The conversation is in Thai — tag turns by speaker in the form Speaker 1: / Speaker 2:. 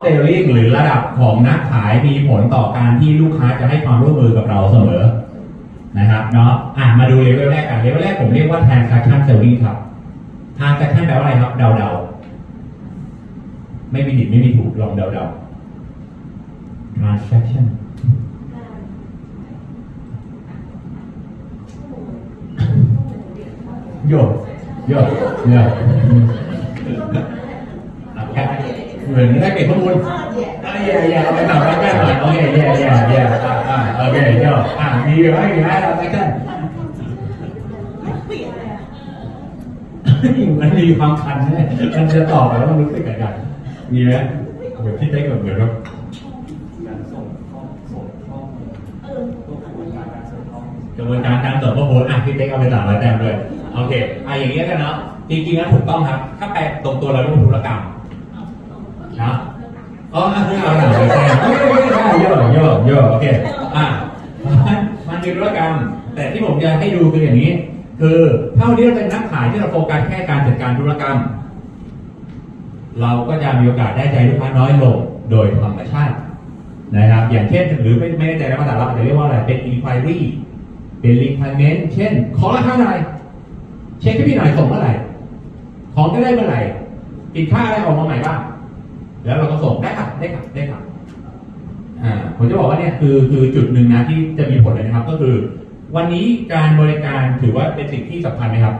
Speaker 1: เซลลิ่งหรือระดับของนักขายมีผลต่อการที่ลูกค้าจะให้ความร่วมมือกับเราเสมอนะครับเนาะอะมาดูเลเวลแรกกันเลเวลแรกผมเรียกว่า transaction selling ครับ transaction แปลว่าอะไรครับ เดาๆไม่มีผิดไม่มีถูกลองเดาๆ transaction โยกโยกโยกแค่ เหมือนได้เก็บข้อมูลอะแย่แย่เอาไปตอบแล้วกันหน่อยโอเคแย่แย่แย่อะอะโอเคโยกอะมีไหมมีไหมเราไปกันมันมีความคันเนี่ยมันจะตอบแล้วมันรู้สึกอะไรกันมีไหมเหมือนพี่เต้กับเหมือนแบบ
Speaker 2: การส่งข้อส่งข้อมูลตัวกระบวนการการส่งข้อมูล
Speaker 1: กระบวนการการเข้อมูลอะพี่เต้เอาไปสามร้อยแต้มด้วย โอเคอะอย่างนี้กันเนาะจริงๆแล้วถูกต้องครับ ถ้าแปลตรงตัวเราเรียกว่าธุรกรรม นะอ๋ออะคือเอาหนังไปแทนไม่ไม่ไม่ได้เยอะเยอะเยอะโอเคอะมันมันคือธุรกรรม แต่ที่ผมจะให้ดูคืออย่างนี้ คือถ้าวันนี้เราเป็นนักขายที่เราโฟกัสแค่การจัดการธุรกรรม เราก็จะมีโอกาสได้ใจลูกค้าน้อยลงโดยธรรมชาตินะครับ อย่างเช่นหรือไม่ไม่ได้ใจแล้วภาษาเราอาจจะเรียกว่าอะไรเป็น inquiry เป็น requirement เช่น ขอราคาหน่อยเช็คให้พี่หน่อยส่งเมื่อไหร่ของจะได้เมื่อไหร่ติดค่าอะไรออกมาใหม่บ้าง แล้วเราก็ส่งได้ค่ะได้ค่ะได้ค่ะอ่าผมจะบอกว่าเนี่ยคือคือจุดหนึ่งนะที่จะมีผลเลยนะครับ ก็คือ วันนี้การบริการถือว่าเป็นสิ่งที่สำคัญไหมครับ